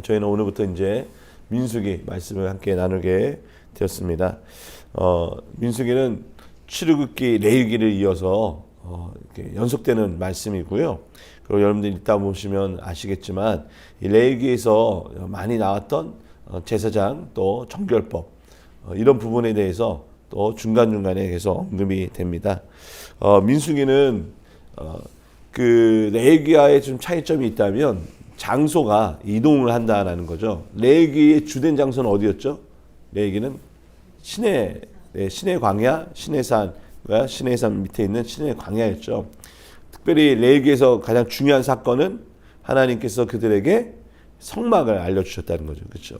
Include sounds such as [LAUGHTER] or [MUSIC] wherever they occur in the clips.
저희는 오늘부터 이제 민수기 말씀을 함께 나누게 되었습니다. 어, 민수기는 출애굽기 레위기를 이어서 어, 연속되는 말씀이고요. 그리고 여러분들 읽다 보시면 아시겠지만 이 레위기에서 많이 나왔던 어, 제사장 또 정결법 어, 이런 부분에 대해서 또 중간 중간에 계속 언급이 됩니다. 어, 민수기는 어, 그 레위기와의 좀 차이점이 있다면 장소가 이동을 한다라는 거죠. 레위기의 주된 장소는 어디였죠? 레위기는 시내 네, 시내 광야, 시내산과 시내산 밑에 있는 시내 광야였죠. 특별히 레위기에서 가장 중요한 사건은 하나님께서 그들에게 성막을 알려주셨다는 거죠. 그렇죠.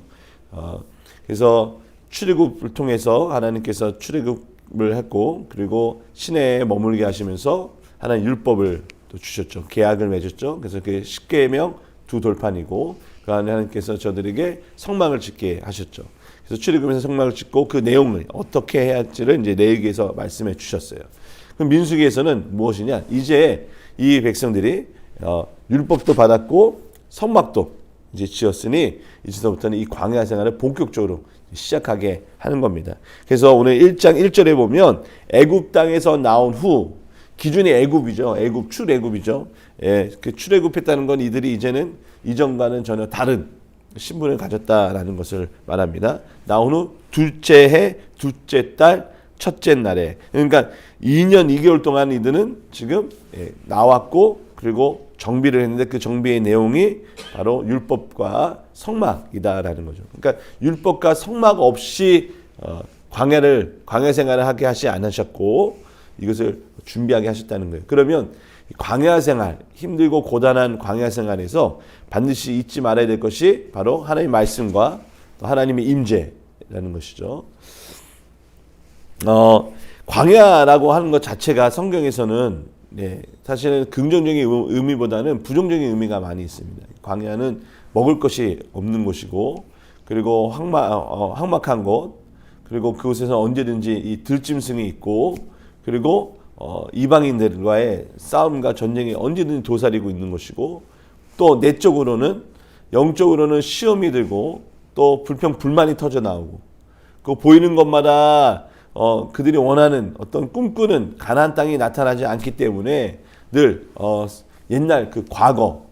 어, 그래서 출애굽을 통해서 하나님께서 출애굽을 했고 그리고 시내에 머물게 하시면서 하나님 율법을 또 주셨죠. 계약을 맺었죠. 그래서 그 십계명 두 돌판이고 그 안에 하나님께서 저들에게 성막을 짓게 하셨죠. 그래서 출애굽에서 성막을 짓고 그 내용을 어떻게 해야 할지를 이제 레위기에서 말씀해 주셨어요. 그럼 민수기에서는 무엇이냐? 이제 이 백성들이 어, 율법도 받았고 성막도 이제 지었으니 이제부터는 이 광야 생활을 본격적으로 시작하게 하는 겁니다. 그래서 오늘 1장 1절에 보면 애굽 땅에서 나온 후 기준이 애굽이죠. 애굽 출애굽이죠. 예, 그 출애굽했다는 건 이들이 이제는 이전과는 전혀 다른 신분을 가졌다라는 것을 말합니다. 나온 후 둘째 해, 둘째 달, 첫째 날에 그러니까 2년 2개월 동안 이들은 지금 예, 나왔고 그리고 정비를 했는데 그 정비의 내용이 바로 율법과 성막이다라는 거죠. 그러니까 율법과 성막 없이 어, 광야를 광야 생활을 하게 하시 않으셨고 이것을 준비하게 하셨다는 거예요. 그러면 광야 생활 힘들고 고단한 광야 생활에서 반드시 잊지 말아야 될 것이 바로 하나님의 말씀과 또 하나님의 임재라는 것이죠. 어, 광야라고 하는 것 자체가 성경에서는 네, 사실은 긍정적인 의미보다는 부정적인 의미가 많이 있습니다. 광야는 먹을 것이 없는 곳이고 그리고 황막, 어, 황막한 곳 그리고 그곳에서 언제든지 이 들짐승이 있고 그리고 어, 이방인들과의 싸움과 전쟁이 언제든지 도사리고 있는 것이고 또 내적으로는 영적으로는 시험이 들고 또 불평 불만이 터져 나오고 그 보이는 것마다 어, 그들이 원하는 어떤 꿈꾸는 가나안 땅이 나타나지 않기 때문에 늘 어, 옛날 그 과거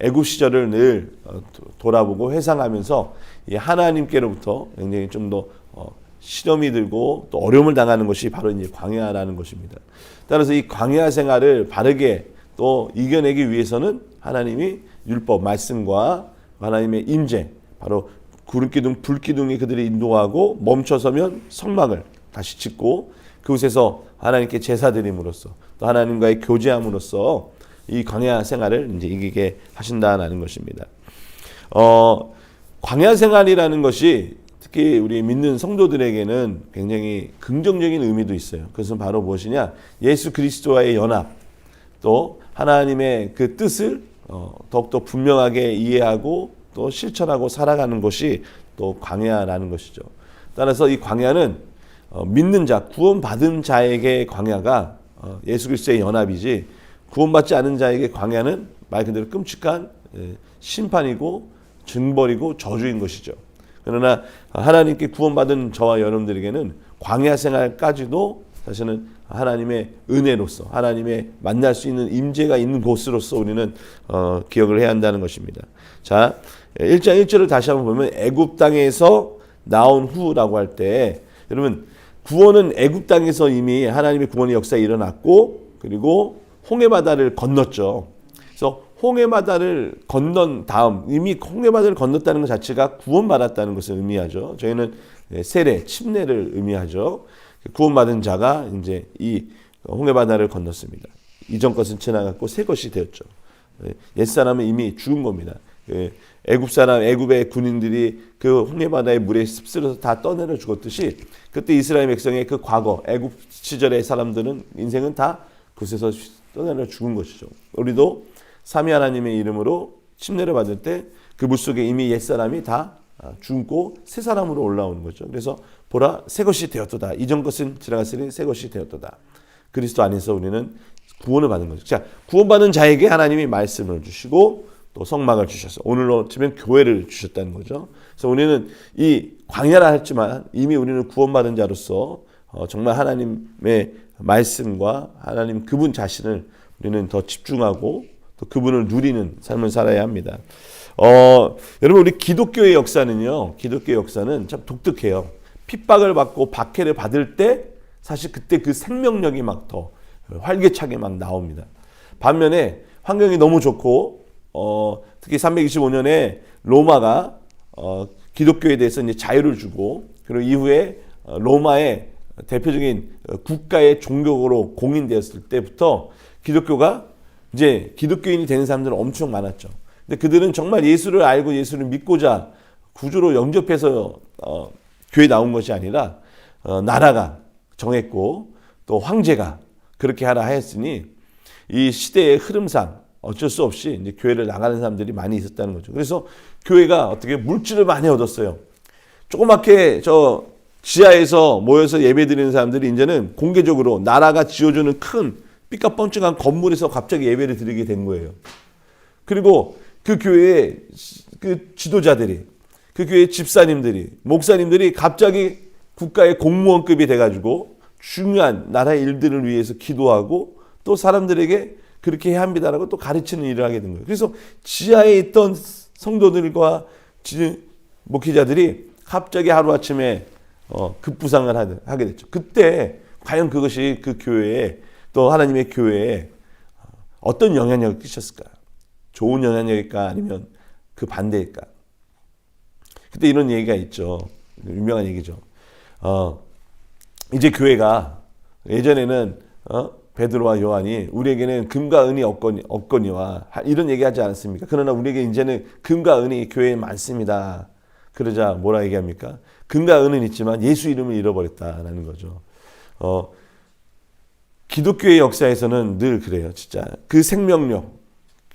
애굽 시절을 늘 어, 돌아보고 회상하면서 이 하나님께로부터 굉장히 좀더 어, 시험이 들고 또 어려움을 당하는 것이 바로 이제 광야라는 것입니다. 따라서 이 광야 생활을 바르게 또 이겨내기 위해서는 하나님이 율법 말씀과 하나님의 임재 바로 구름 기둥 불 기둥이 그들이 인도하고 멈춰서면 성막을 다시 짓고 그곳에서 하나님께 제사 드림으로써 또 하나님과의 교제함으로써 이 광야 생활을 이제 이기게 하신다라는 것입니다. 어, 광야 생활이라는 것이 특히 우리 믿는 성도들에게는 굉장히 긍정적인 의미도 있어요. 그것은 바로 무엇이냐? 예수 그리스도와의 연합, 또 하나님의 그 뜻을 어, 더욱더 분명하게 이해하고 또 실천하고 살아가는 것이 또 광야라는 것이죠. 따라서 이 광야는 어, 믿는 자, 구원받은 자에게 광야가 어, 예수 그리스도의 연합이지 구원받지 않은 자에게 광야는 말 그대로 끔찍한 예, 심판이고 증벌이고 저주인 것이죠. 그러나 하나님께 구원받은 저와 여러분들에게는 광야 생활까지도 사실은 하나님의 은혜로서 하나님의 만날 수 있는 임재가 있는 곳으로서 우리는 어, 기억을 해야 한다는 것입니다. 자, 1장 1절을 다시 한번 보면 애굽 땅에서 나온 후라고 할 때 여러분 구원은 애굽 땅에서 이미 하나님의 구원의 역사에 일어났고 그리고 홍해 바다를 건넜죠. 홍해바다를 건넌 다음 이미 홍해바다를 건넜다는 것 자체가 구원받았다는 것을 의미하죠. 저희는 세례, 침례를 의미하죠. 구원받은 자가 이제 이 홍해바다를 건넜습니다. 이전 것은 지나갔고 새 것이 되었죠. 옛 사람은 이미 죽은 겁니다. 애굽 사람, 애굽의 군인들이 그 홍해바다의 물에 습슬어서 다 떠내려 죽었듯이 그때 이스라엘 백성의 그 과거 애굽 시절의 사람들은 인생은 다 그곳에서 떠내려 죽은 것이죠. 우리도 삼위 하나님의 이름으로 침례를 받을 때 그 물속에 이미 옛사람이 다 죽고 새 사람으로 올라오는 거죠. 그래서 보라 새 것이 되었도다. 이전 것은 지나갔으니 새 것이 되었도다. 그리스도 안에서 우리는 구원을 받은 거죠. 자, 구원받은 자에게 하나님이 말씀을 주시고 또또 성막을 주셔서 오늘로 치면 교회를 주셨다는 거죠. 그래서 우리는 이 광야라 했지만 이미 우리는 구원받은 자로서 어, 정말 하나님의 말씀과 하나님 그분 자신을 우리는 더 집중하고 또 그분을 누리는 삶을 살아야 합니다. 어, 여러분 우리 기독교의 역사는요. 기독교 역사는 참 독특해요. 핍박을 받고 박해를 받을 때 사실 그때 그 생명력이 막 더 활기차게 막 나옵니다. 반면에 환경이 너무 좋고 어, 특히 325년에 로마가 어, 기독교에 대해서 이제 자유를 주고 그리고 이후에 어, 로마의 대표적인 어, 국가의 종교로 공인되었을 때부터 기독교가 이제 기독교인이 되는 사람들은 엄청 많았죠. 근데 그들은 정말 예수를 알고 예수를 믿고자 구주로 영접해서 어, 교회 나온 것이 아니라 어, 나라가 정했고 또 황제가 그렇게 하라 하였으니 이 시대의 흐름상 어쩔 수 없이 이제 교회를 나가는 사람들이 많이 있었다는 거죠. 그래서 교회가 어떻게 물질을 많이 얻었어요. 조그맣게 저 지하에서 모여서 예배 드리는 사람들이 이제는 공개적으로 나라가 지어주는 큰 삐까뻔쩍한 건물에서 갑자기 예배를 드리게 된 거예요. 그리고 그 교회의 그 지도자들이 그 교회 집사님들이 목사님들이 갑자기 국가의 공무원급이 돼가지고 중요한 나라의 일들을 위해서 기도하고 또 사람들에게 그렇게 해야 합니다라고 또 가르치는 일을 하게 된 거예요. 그래서 지하에 있던 성도들과 지- 목회자들이 갑자기 하루아침에 어, 급부상을 하게 됐죠. 그때 과연 그것이 그 교회에 또 하나님의 교회에 어떤 영향력을 끼쳤을까요? 좋은 영향력일까 아니면 그 반대일까? 그때 이런 얘기가 있죠. 유명한 얘기죠. 어, 이제 교회가 예전에는 어, 베드로와 요한이 우리에게는 금과 은이 없거니, 없거니와 하- 이런 얘기하지 않았습니까? 그러나 우리에게 이제는 금과 은이 교회에 많습니다. 그러자 뭐라 얘기합니까? 금과 은은 있지만 예수 이름을 잃어버렸다라는 거죠. 어, 기독교의 역사에서는 늘 그래요. 진짜 그 생명력,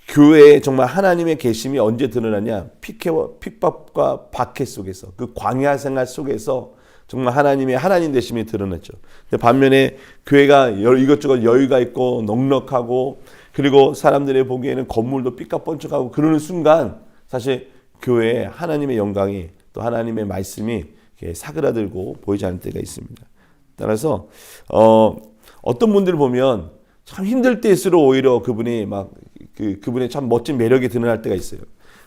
교회에 정말 하나님의 계심이 언제 드러나냐? 피케와 핍박과 박해 속에서 그 광야 생활 속에서 정말 하나님의 하나님 되심이 드러났죠. 근데 반면에 교회가 여- 이것저것 여유가 있고 넉넉하고 그리고 사람들의 보기에는 건물도 삐까뻔쩍하고 그러는 순간 사실 교회에 하나님의 영광이 또 하나님의 말씀이 사그라들고 보이지 않을 때가 있습니다. 따라서 어, 어떤 분들 보면 참 힘들 때일수록 오히려 그분이 막 그, 그분의 참 멋진 매력이 드러날 때가 있어요.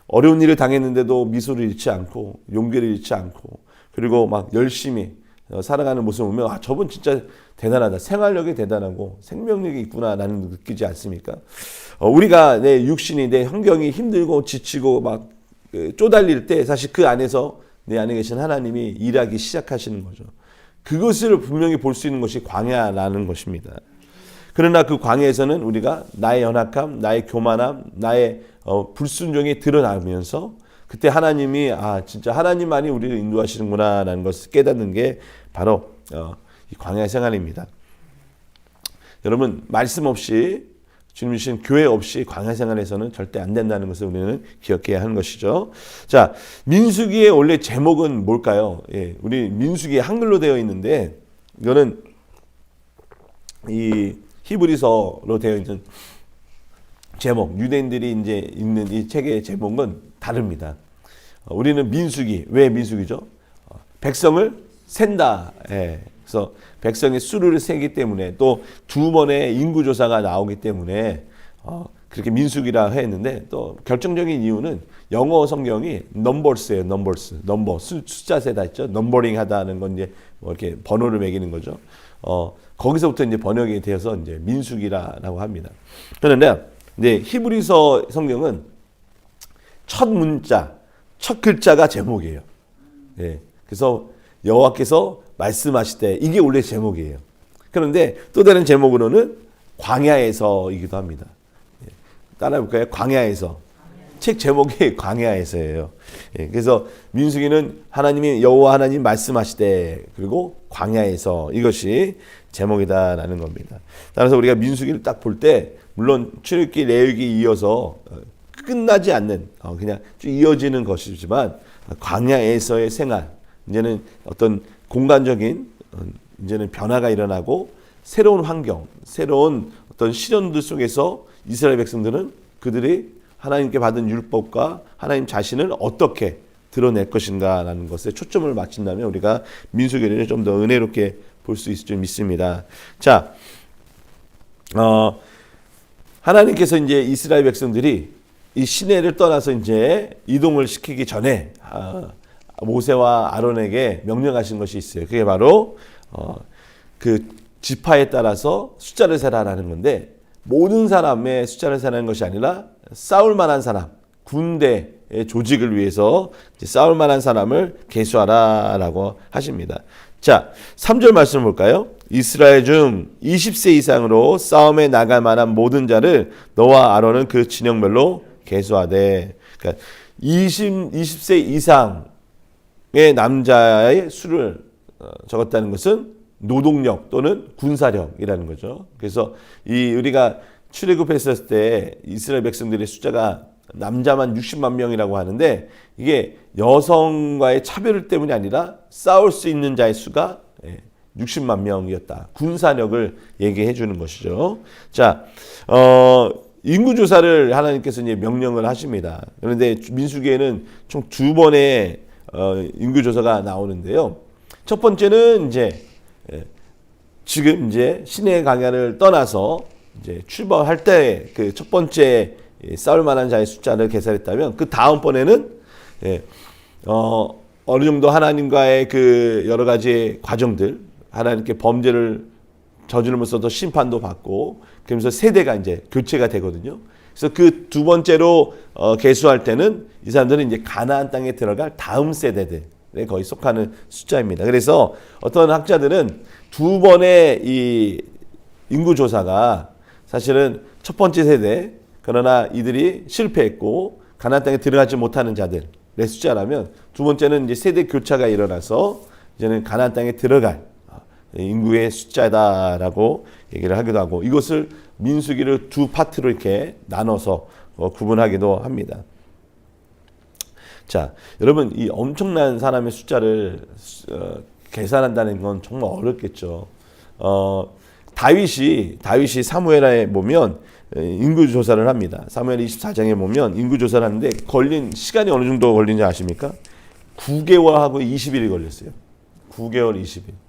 어려운 일을 당했는데도 미소를 잃지 않고 용기를 잃지 않고 그리고 막 열심히 어, 살아가는 모습을 보면 아 저분 진짜 대단하다 생활력이 대단하고 생명력이 있구나라는 느끼지 않습니까? 어, 우리가 내 육신이 내 환경이 힘들고 지치고 막 그, 쪼달릴 때 사실 그 안에서 내 안에 계신 하나님이 일하기 시작하시는 거죠. 그것을 분명히 볼 수 있는 것이 광야라는 것입니다. 그러나 그 광야에서는 우리가 나의 연약함, 나의 교만함, 나의 어, 불순종이 드러나면서 그때 하나님이 아 진짜 하나님만이 우리를 인도하시는구나라는 것을 깨닫는 게 바로 어, 이 광야의 생활입니다. 여러분 말씀 없이 주님 주신 교회 없이 광야 생활에서는 절대 안 된다는 것을 우리는 기억해야 하는 것이죠. 자 민수기의 원래 제목은 뭘까요? 예, 우리 민수기 한글로 되어 있는데 이거는 이 히브리서로 되어 있는 제목, 유대인들이 이제 읽는 이 책의 제목은 다릅니다. 어, 우리는 민수기, 왜 민수기죠? 어, 백성을 센다. 예. 그래서 백성의 수를 세기 때문에 또 두 번의 인구조사가 나오기 때문에 어, 그렇게 민수기라 했는데 또 결정적인 이유는 영어 성경이 넘버스예요, 넘버스. 넘버, 수, 숫자 세다 했죠. 넘버링 하다는 건 이제 뭐 이렇게 번호를 매기는 거죠. 어, 거기서부터 이제 번역이 되어서 이제 민수기라고 합니다. 그런데 이제 히브리서 성경은 첫 문자, 첫 글자가 제목이에요. 예. 그래서 여호와께서 말씀하실 때 이게 원래 제목이에요. 그런데 또 다른 제목으로는 광야에서이기도 합니다. 예. 따라해 볼까요? 광야에서. 책 제목이 [LAUGHS] 광야에서예요. 예. 그래서 민수기는 하나님이 여호와 하나님 말씀하실 때 그리고 광야에서 이것이 제목이다라는 겁니다. 따라서 우리가 민수기를 딱 볼 때 물론 출애굽기 레위기 이어서 어, 끝나지 않는 어, 그냥 쭉 이어지는 것이지만 광야에서의 생활 이제는 어떤 공간적인 어, 이제는 변화가 일어나고 새로운 환경, 새로운 어떤 시련들 속에서 이스라엘 백성들은 그들이 하나님께 받은 율법과 하나님 자신을 어떻게 드러낼 것인가라는 것에 초점을 맞춘다면 우리가 민수기를 좀 더 은혜롭게 볼 수 있을 줄 믿습니다. 자, 어, 하나님께서 이제 이스라엘 백성들이 이 시내를 떠나서 이제 이동을 시키기 전에 아, 모세와 아론에게 명령하신 것이 있어요. 그게 바로 어, 그 지파에 따라서 숫자를 세라라는 건데 모든 사람의 숫자를 세라는 것이 아니라 싸울 만한 사람, 군대의 조직을 위해서 싸울 만한 사람을 계수하라라고 하십니다. 자, 3절 말씀 볼까요? 이스라엘 중 20세 이상으로 싸움에 나갈 만한 모든 자를 너와 아론은 그 진영별로 계수하되. 그러니까 20, 20세 이상의 남자의 수를 어, 적었다는 것은 노동력 또는 군사력이라는 거죠. 그래서 이 우리가 출애굽했을 때 이스라엘 백성들의 숫자가 남자만 60만 명이라고 하는데 이게 여성과의 차별 때문이 아니라 싸울 수 있는 자의 수가 60만 명이었다. 군사력을 얘기해 주는 것이죠. 자, 어, 인구 조사를 하나님께서 이제 명령을 하십니다. 그런데 민수기에는 총 두 번의 어, 인구 조사가 나오는데요. 첫 번째는 이제 예, 지금 이제 신의 강야를 떠나서 이제 출발할 때 그 첫 번째 싸울 만한 자의 숫자를 계산했다면 그 다음 번에는 예, 어, 어느 정도 하나님과의 그 여러 가지 과정들 하나님께 범죄를 저지르면서도 심판도 받고 그러면서 세대가 이제 교체가 되거든요. 그래서 그 두 번째로 어, 계수할 때는 이 사람들은 이제 가나안 땅에 들어갈 다음 세대들에 거의 속하는 숫자입니다. 그래서 어떤 학자들은 두 번의 이 인구 조사가 사실은 첫 번째 세대 그러나 이들이 실패했고 가나안 땅에 들어가지 못하는 자들의 숫자라면 두 번째는 이제 세대 교차가 일어나서 이제는 가나안 땅에 들어갈 인구의 숫자다라고 얘기를 하기도 하고 이것을 민수기를 두 파트로 이렇게 나눠서 어, 구분하기도 합니다. 자, 여러분 이 엄청난 사람의 숫자를 어, 계산한다는 건 정말 어렵겠죠. 어, 다윗이 다윗이 사무엘에 보면 인구 조사를 합니다. 사무엘 24장에 보면 인구 조사를 하는데 걸린 시간이 어느 정도 걸리는지 아십니까? 9개월하고 20일이 걸렸어요. 9개월 20일.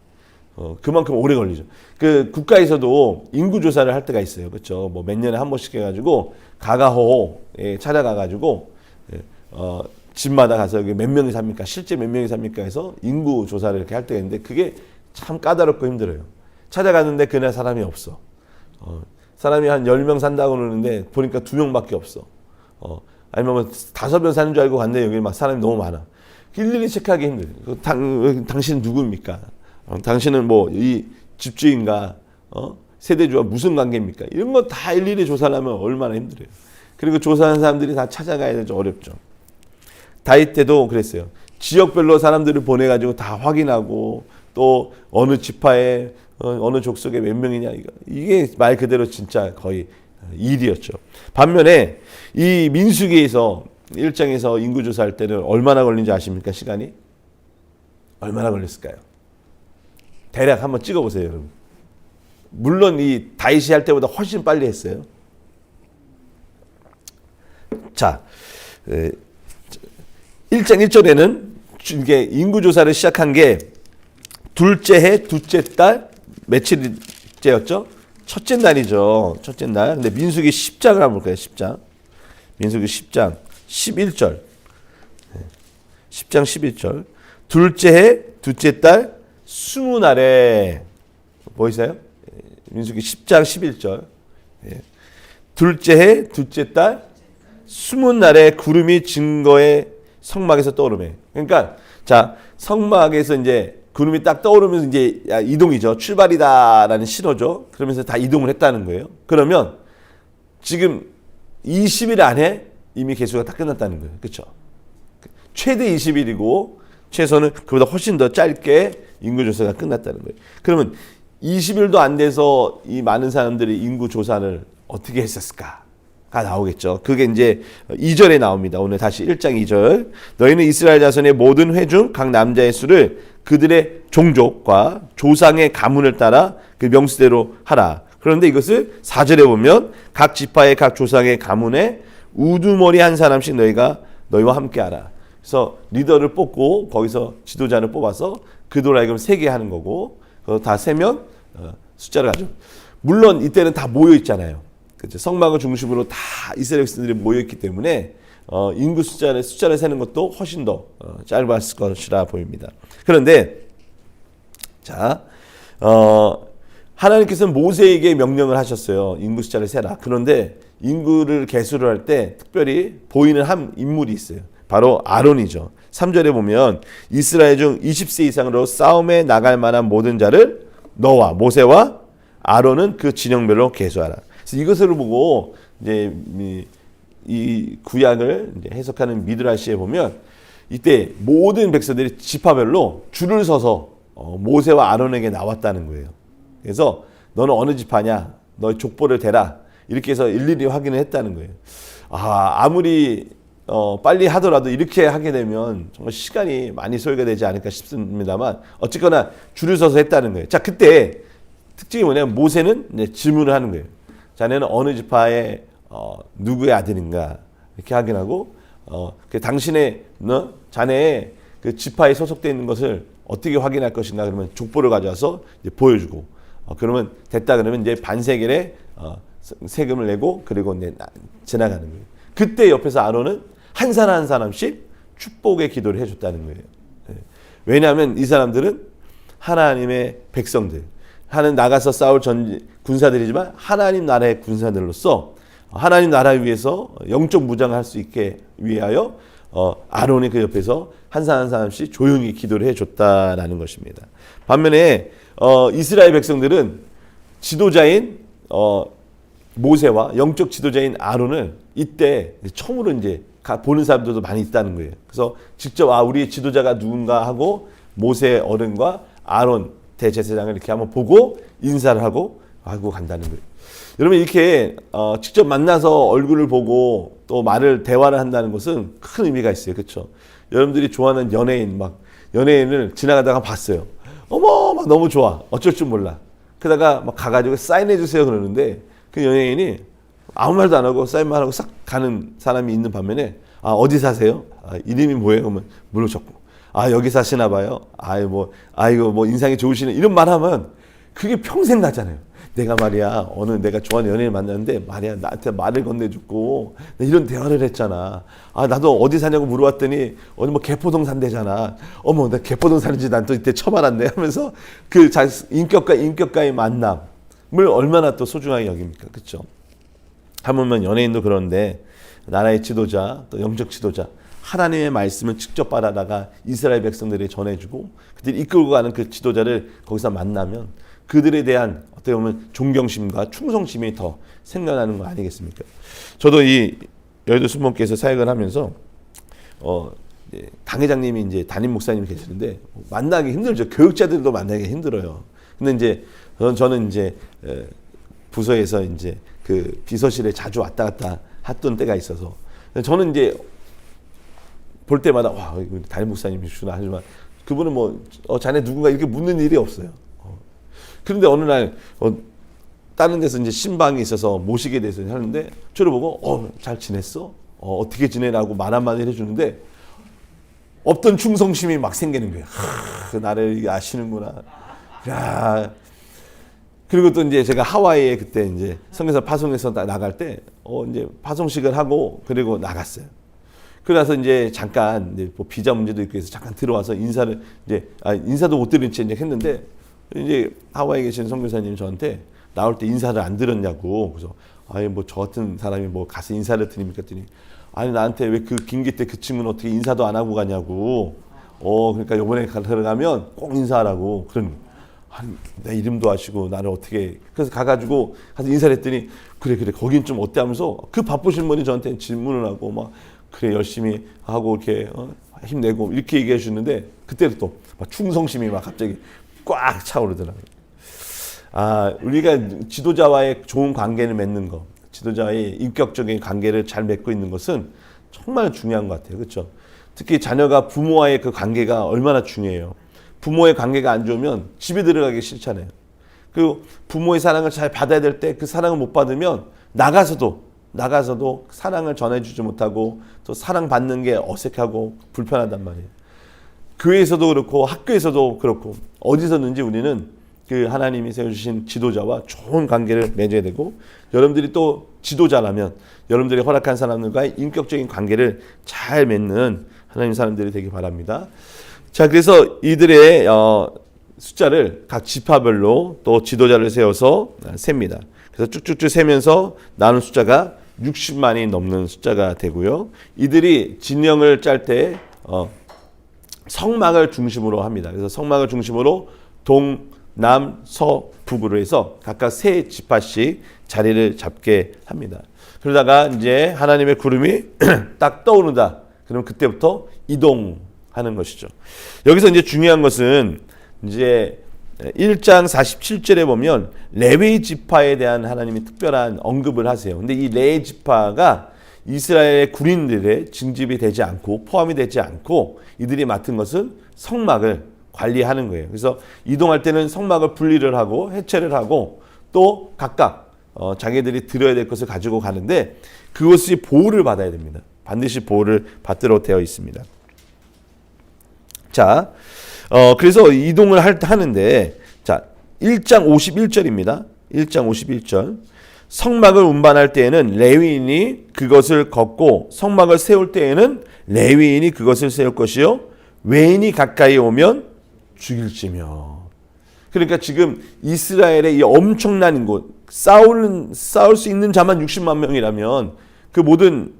어, 그만큼 오래 걸리죠. 그 국가에서도 인구 조사를 할 때가 있어요. 그렇죠? 뭐 몇 년에 한 번씩 해 가지고 가가호에 찾아가 가지고 예, 어, 집마다 가서 몇 명이 삽니까? 실제 몇 명이 삽니까? 해서 인구 조사를 이렇게 할 때가 있는데 그게 참 까다롭고 힘들어요. 찾아갔는데 그날 사람이 없어. 어, 사람이 한 10명 산다고 그러는데 보니까 두 명밖에 없어. 어, 아니면 뭐 다섯 명 사는 줄 알고 갔는데 여기 막 사람이 너무 많아. 일일이 체크하기 힘들어요. 그 당, 당신 누구입니까? 어, 당신은 뭐 이 집주인과 어? 세대주와 무슨 관계입니까? 이런 거 다 일일이 조사하면 얼마나 힘들어요. 그리고 조사하는 사람들이 다 찾아가야 되죠. 어렵죠. 다윗 때도 그랬어요. 지역별로 사람들을 보내가지고 다 확인하고 또 어느 지파에 어, 느 족속에 몇 명이냐 이게 말 그대로 진짜 거의 일이었죠. 반면에 이 민수기에서 일장에서 인구 조사할 때는 얼마나 걸린지 아십니까 시간이? 얼마나 걸렸을까요? 대략 한번 찍어보세요, 여러분. 물론 이 다이시 할 때보다 훨씬 빨리 했어요. 자, 1장 1절에는 이게 인구 조사를 시작한 게 둘째 해, 둘째 달, 며칠째였죠? 첫째 날이죠. 첫째 날. 근데 민수기 10장을 한번 볼까요? 10장. 민수기 10장 11절. 10장 11절. 둘째 해, 둘째 달, 스무 날에 보이세요? 민수기 10장 11절. 예. 둘째 해, 둘째 달, 스무 날에 구름이 증거의 성막에서 떠오르매. 그러니까 자 성막에서 이제 구름이 딱 떠오르면서 이제 이동이죠. 출발이다라는 신호죠. 그러면서 다 이동을 했다는 거예요. 그러면 지금 20일 안에 이미 개수가 다 끝났다는 거예요. 그렇죠? 최대 20일이고 최소는 그보다 훨씬 더 짧게 인구 조사가 끝났다는 거예요. 그러면 20일도 안 돼서 이 많은 사람들이 인구 조사를 어떻게 했었을까? 가 나오겠죠. 그게 이제 2절에 나옵니다. 오늘 다시 1장 2절. 너희는 이스라엘 자손의 모든 회중 각 남자의 수를 그들의 종족과 조상의 가문을 따라 그 명수대로 하라. 그런데 이것을 4절에 보면 각 지파의 각 조상의 가문에 우두머리 한 사람씩 너희가 너희와 함께 하라. 그래서 리더를 뽑고 거기서 지도자를 뽑아서 그들 하여금 세게 하는 거고 다 세면 어, 숫자를 가져. 물론 이때는 다 모여 있잖아요. 그죠? 성막을 중심으로 다 이스라엘 백성들이 모여 있기 때문에 어, 인구 숫자를 숫자를 세는 것도 훨씬 더 어, 짧았을 것이라 보입니다. 그런데 자, 어, 하나님께서는 모세에게 명령을 하셨어요. 인구 숫자를 세라. 그런데 인구를 계수를 할 때 특별히 보이는 한 인물이 있어요. 바로 아론이죠. 3절에 보면 이스라엘 중 20세 이상으로 싸움에 나갈 만한 모든 자를 너와 모세와 아론은 그 진영별로 계수하라. 그래서 이것을 보고 이제 이, 이 구약을 이제 해석하는 미드라시에 보면 이때 모든 백성들이 지파별로 줄을 서서 어, 모세와 아론에게 나왔다는 거예요. 그래서 너는 어느 지파냐? 너의 족보를 대라. 이렇게 해서 일일이 확인을 했다는 거예요. 아, 아무리 어, 빨리 하더라도 이렇게 하게 되면 정말 시간이 많이 소요가 되지 않을까 싶습니다만 어쨌거나 줄을 서서 했다는 거예요. 자, 그때 특징이 뭐냐면 모세는 질문을 하는 거예요. 자네는 어느 지파의 어, 누구의 아들인가 이렇게 확인하고 어, 그 당신의 너 자네의 그 지파에 소속되어 있는 것을 어떻게 확인할 것인가 그러면 족보를 가져와서 보여주고 어, 그러면 됐다 그러면 이제 반세겔에 어, 세금을 내고 그리고 이제 나- 지나가는 거예요. 그때 옆에서 아론은 한 사람 한 사람씩 축복의 기도를 해줬다는 거예요. 예. 왜냐하면 이 사람들은 하나님의 백성들, 하는 나가서 싸울 전 군사들이지만 하나님 나라의 군사들로서 하나님 나라 위해서 영적 무장을 할수 있게 위하여 어, 아론이 그 옆에서 한 사람 한 사람씩 조용히 기도를 해줬다라는 것입니다. 반면에 어, 이스라엘 백성들은 지도자인 어, 모세와 영적 지도자인 아론을 이때 처음으로 이제 가- 보는 사람들도 많이 있다는 거예요. 그래서 직접 아 우리의 지도자가 누군가 하고 모세 어른과 아론 대제사장을 이렇게 한번 보고 인사를 하고 하고 간다는 거예요. 여러분 이렇게 어, 직접 만나서 얼굴을 보고 또 말을 대화를 한다는 것은 큰 의미가 있어요. 그렇죠? 여러분들이 좋아하는 연예인 막 연예인을 지나가다가 봤어요. 어머 막 너무 좋아. 어쩔 줄 몰라. 그러다가 막 가가지고 사인해 주세요 그러는데 그 연예인이 아무 말도 안 하고 사인만 하고 싹 가는 사람이 있는 반면에 아 어디 사세요? 아, 이름이 뭐예요? 그러면 물어줬고 아 여기 사시나 봐요. 아이 뭐 아이고 뭐 인상이 좋으시는 이런 말하면 그게 평생 가잖아요. 내가 말이야 어느 내가 좋아하는 연예인 만났는데 말이야 나한테 말을 건네줬고 이런 대화를 했잖아. 아 나도 어디 사냐고 물어봤더니 어느 뭐 개포동 산대잖아. 어머 나 개포동 사는지 난 또 이때 처음 알았네 하면서 그 자, 인격과 인격과의 만남을 얼마나 또 소중하게 여깁니까, 그렇죠? 하물며 연예인도 그런데 나라의 지도자 또 영적 지도자 하나님의 말씀을 직접 받아다가 이스라엘 백성들에게 전해주고 그들이 이끌고 가는 그 지도자를 거기서 만나면 그들에 대한 어떻게 보면 존경심과 충성심이 더 생겨나는 거 아니겠습니까? 저도 이 여의도 순복께서 사역을 하면서 어 이제 당회장님이 이제 담임 목사님이 계시는데 만나기 힘들죠. 교육자들도 만나기 힘들어요. 근데 이제 저는, 이제 에, 부서에서 이제 그 비서실에 자주 왔다 갔다 했던 때가 있어서 저는 이제 볼 때마다 와 담임 목사님이시구나 하지만 그분은 뭐 어, 자네 누군가 이렇게 묻는 일이 없어요. 어. 그런데 어느 날 어, 다른 데서 이제 신방이 있어서 모시게 돼서 하는데 저를 보고 어 잘 지냈어? 어, 어떻게 지내라고 말 한마디 해주는데 없던 충성심이 막 생기는 거예요. 하, 그 나를 아시는구나. 야. 그리고 또 이제 제가 하와이에 그때 이제 성에서 파송해서 나- 나갈 때, 어, 이제 파송식을 하고 그리고 나갔어요. 그래서 이제 잠깐 이제 뭐 비자 문제도 있고 해서 잠깐 들어와서 인사를 이제 아, 인사도 못 드린 채 이제 했는데 이제 하와이에 계신 선교사님 저한테 나올 때 인사를 안 들었냐고 그래서 아니 뭐 저 같은 사람이 뭐 가서 인사를 드립니까 했더니 아니 나한테 왜그 긴기 때 그 친구는 어떻게 인사도 안 하고 가냐고 어 그러니까 이번에 가- 들어가면 꼭 인사하라고 그런 내 이름도 아시고 나를 어떻게 그래서 가가지고 가서 인사를 했더니 그래 그래 거긴 좀 어때 하면서 그 바쁘신 분이 저한테 질문을 하고 막 그래 열심히 하고 이렇게 어, 힘내고 이렇게 얘기해 주는데 그때도 또막 충성심이 막 갑자기 꽉 차오르더라고요. 아 우리가 지도자와의 좋은 관계를 맺는 것, 지도자와의 인격적인 관계를 잘 맺고 있는 것은 정말 중요한 것 같아요. 그렇죠? 특히 자녀가 부모와의 그 관계가 얼마나 중요해요. 부모의 관계가 안 좋으면 집에 들어가기 싫잖아요. 그리고 부모의 사랑을 잘 받아야 될 때 그 사랑을 못 받으면 나가서도 나가서도 사랑을 전해주지 못하고 또 사랑받는 게 어색하고 불편하단 말이에요. 교회에서도 그렇고 학교에서도 그렇고 어디서든지 우리는 그 하나님이 세워주신 지도자와 좋은 관계를 맺어야 되고 여러분들이 또 지도자라면 여러분들이 허락한 사람들과의 인격적인 관계를 잘 맺는 하나님 사람들이 되기 바랍니다. 자, 그래서 이들의 어, 숫자를 각 지파별로 또 지도자를 세워서 셉니다. 그래서 쭉쭉쭉 세면서 나눈 숫자가 60만이 넘는 숫자가 되고요. 이들이 진영을 짤때 어, 성막을 중심으로 합니다. 그래서 성막을 중심으로 동, 남, 서, 북으로 해서 각각 세 지파씩 자리를 잡게 합니다. 그러다가 이제 하나님의 구름이 [CLEARS THROAT] 딱 떠오른다. 그럼 그때부터 이동 하는 것이죠. 여기서 이제 중요한 것은 이제 1장 47절에 보면 레위 지파에 대한 하나님이 특별한 언급을 하세요. 근데 이 레위 지파가 이스라엘의 군인들의 징집이 되지 않고 포함이 되지 않고 이들이 맡은 것은 성막을 관리하는 거예요. 그래서 이동할 때는 성막을 분리를 하고 해체를 하고 또 각각 어, 자기들이 들어야 될 것을 가지고 가는데 그것이 보호를 받아야 됩니다. 반드시 보호를 받도록 되어 있습니다. 자, 어, 그래서 이동을 할, 하는데 자, 1장 51절입니다. 1장 51절. 성막을 운반할 때에는 레위인이 그것을 걷고 성막을 세울 때에는 레위인이 그것을 세울 것이요 외인이 가까이 오면 죽일지며. 그러니까 지금 이스라엘의 이 엄청난 인구 싸우는 싸울 수 있는 자만 60만 명이라면 그 모든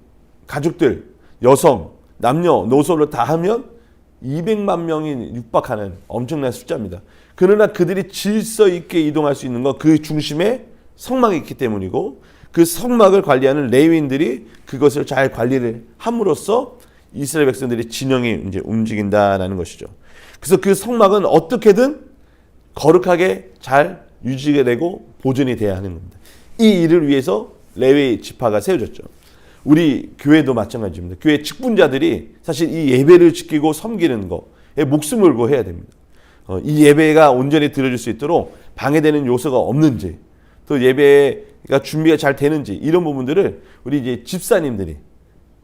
가족들, 여성, 남녀, 노소를 다 하면 200만 명이 육박하는 엄청난 숫자입니다. 그러나 그들이 질서 있게 이동할 수 있는 건 그 중심에 성막이 있기 때문이고 그 성막을 관리하는 레위인들이 그것을 잘 관리를 함으로써 이스라엘 백성들이 진영이 이제 움직인다라는 것이죠. 그래서 그 성막은 어떻게든 거룩하게 잘 유지가 되고 보존이 돼야 하는 겁니다. 이 일을 위해서 레위 지파가 세워졌죠. 우리 교회도 마찬가지입니다. 교회 직분자들이 사실 이 예배를 지키고 섬기는 거에 목숨 걸고 해야 됩니다. 어, 이 예배가 온전히 들어질 수 있도록 방해되는 요소가 없는지 또 예배가 준비가 잘 되는지 이런 부분들을 우리 이제 집사님들이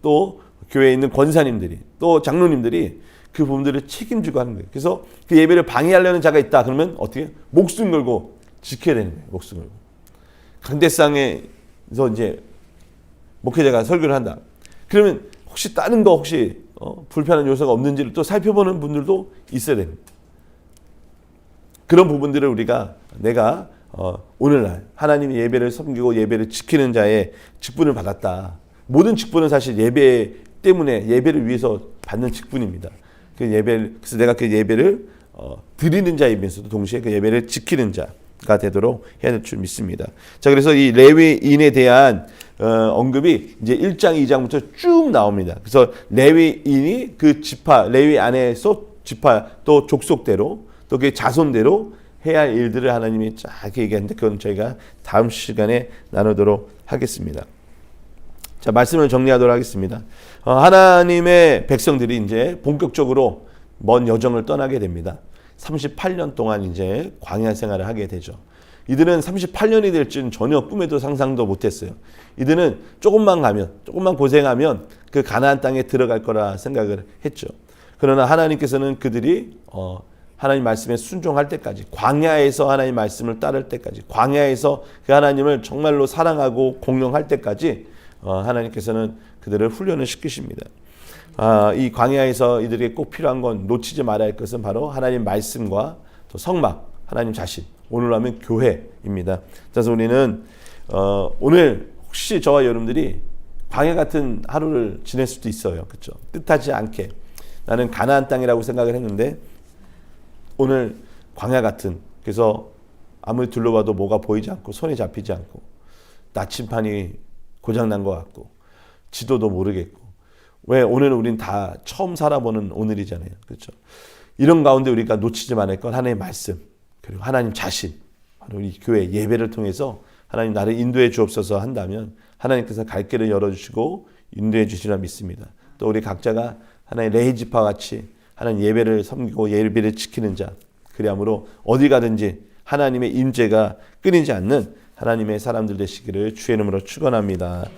또 교회에 있는 권사님들이 또 장로님들이 그 부분들을 책임지고 하는 거예요. 그래서 그 예배를 방해하려는 자가 있다 그러면 어떻게 목숨 걸고 지켜야 되는 거예요. 목숨 걸고 강대상에서 이제 목회자가 설교를 한다. 그러면 혹시 다른 거 혹시 어, 불편한 요소가 없는지를 또 살펴보는 분들도 있어야 됩니다. 그런 부분들을 우리가 내가 어, 오늘날 하나님의 예배를 섬기고 예배를 지키는 자의 직분을 받았다. 모든 직분은 사실 예배 때문에 예배를 위해서 받는 직분입니다. 그 예배 그래서 내가 그 예배를 어, 드리는 자이면서도 동시에 그 예배를 지키는 자가 되도록 해야 될 줄 믿습니다. 자 그래서 이 레위인에 대한 어, 언급이 이제 1장 2장부터 쭉 나옵니다. 그래서 레위인이 그 지파 레위 안에서 지파 또 족속대로 또 그 자손대로 해야 할 일들을 하나님이 쫙 얘기하는데 그건 저희가 다음 시간에 나누도록 하겠습니다. 자 말씀을 정리하도록 하겠습니다. 어, 하나님의 백성들이 이제 본격적으로 먼 여정을 떠나게 됩니다. 38년 동안 이제 광야 생활을 하게 되죠. 이들은 38년이 될 줄은 전혀 꿈에도 상상도 못했어요. 이들은 조금만 가면, 조금만 고생하면 그 가나안 땅에 들어갈 거라 생각을 했죠. 그러나 하나님께서는 그들이 어, 하나님 말씀에 순종할 때까지, 광야에서 하나님 말씀을 따를 때까지, 광야에서 그 하나님을 정말로 사랑하고 공경할 때까지 어, 하나님께서는 그들을 훈련을 시키십니다. 아, 이 광야에서 이들에게 꼭 필요한 건 놓치지 말아야 할 것은 바로 하나님 말씀과 또 성막, 하나님 자신, 오늘 하면 교회입니다. 그래서 우리는 어, 오늘 혹시 저와 여러분들이 광야 같은 하루를 지낼 수도 있어요. 그렇죠? 뜻하지 않게 나는 가나안 땅이라고 생각을 했는데 오늘 광야 같은 그래서 아무리 둘러봐도 뭐가 보이지 않고 손에 잡히지 않고 나침판이 고장 난 것 같고 지도도 모르겠고 왜 오늘은 우린 다 처음 살아보는 오늘이잖아요. 그렇죠? 이런 가운데 우리가 놓치지 말을 건 하나님의 말씀 그리고 하나님 자신 바로 우리 교회 예배를 통해서 하나님 나를 인도해 주옵소서 한다면 하나님께서 갈 길을 열어주시고 인도해 주시라 믿습니다. 또 우리 각자가 하나의 레이지파 같이 하나님 예배를 섬기고 예배를 지키는 자 그리함으로 어디 가든지 하나님의 임재가 끊이지 않는 하나님의 사람들 되시기를 주의 이름으로 축원합니다.